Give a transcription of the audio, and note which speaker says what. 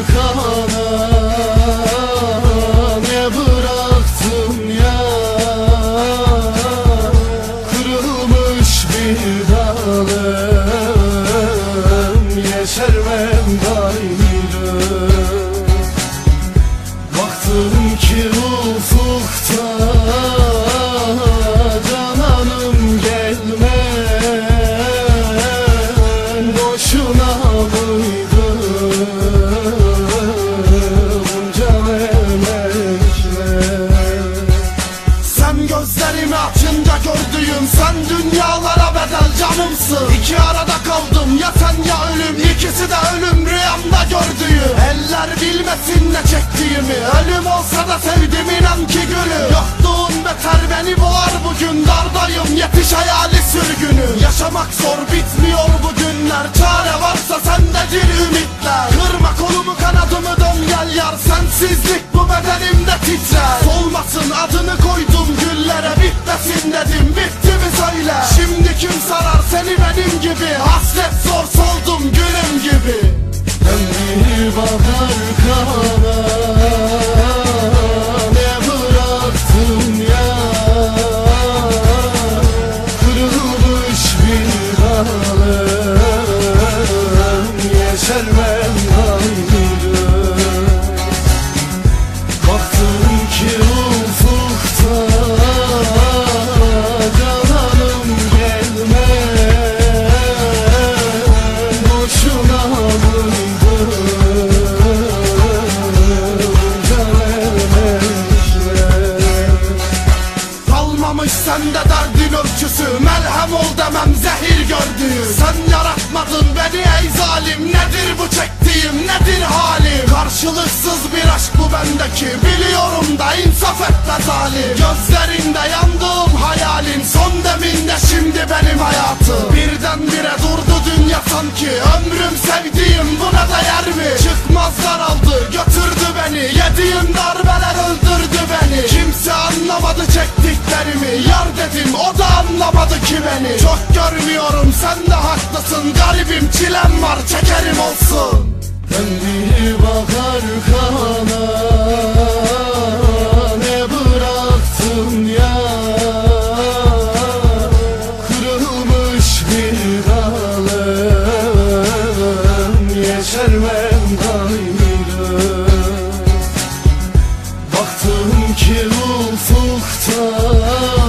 Speaker 1: kana Ne bıraktın ya? Kırılmış bir dalım Yeşermem gayrı Baktım ki ufukta
Speaker 2: Sen gözlerimi açınca gördüğüm Sen dünyalara bedel canımsın. İki arada kaldım ya sen ya ölüm. İkisi de ölüm rüyamda gördüğüm. Eller bilmesin ne çektiğimi. Ölüm olsa da sevdim inan ki gülüm. Yokluğun
Speaker 1: bakar kana Ne bıraktın ya? Kırılmış bir dalım Yeşermem
Speaker 2: sende derdin ölçüsü Melhem ol demem zehir gördüğü Sen yaratmadın beni ey zalim. Nedir bu çektiğim nedir halim? Karşılıksız bir aşk bu bendeki. Biliyorum da insaf et be zalim. Gözlerinde yandığım hayalin Son deminde şimdi benim hayatım. Birdenbire durdu dünya sanki. Ömrüm sevdiğim buna değer mi? Çıkmazlar aldı götürdü beni. Yediğim çektiklerimi Yar dedim o da anlamadı ki beni. Çok görmüyorum sen de haklısın. Garibim çilem var çekerim olsun.
Speaker 1: Bir bakar kana که رو فروختم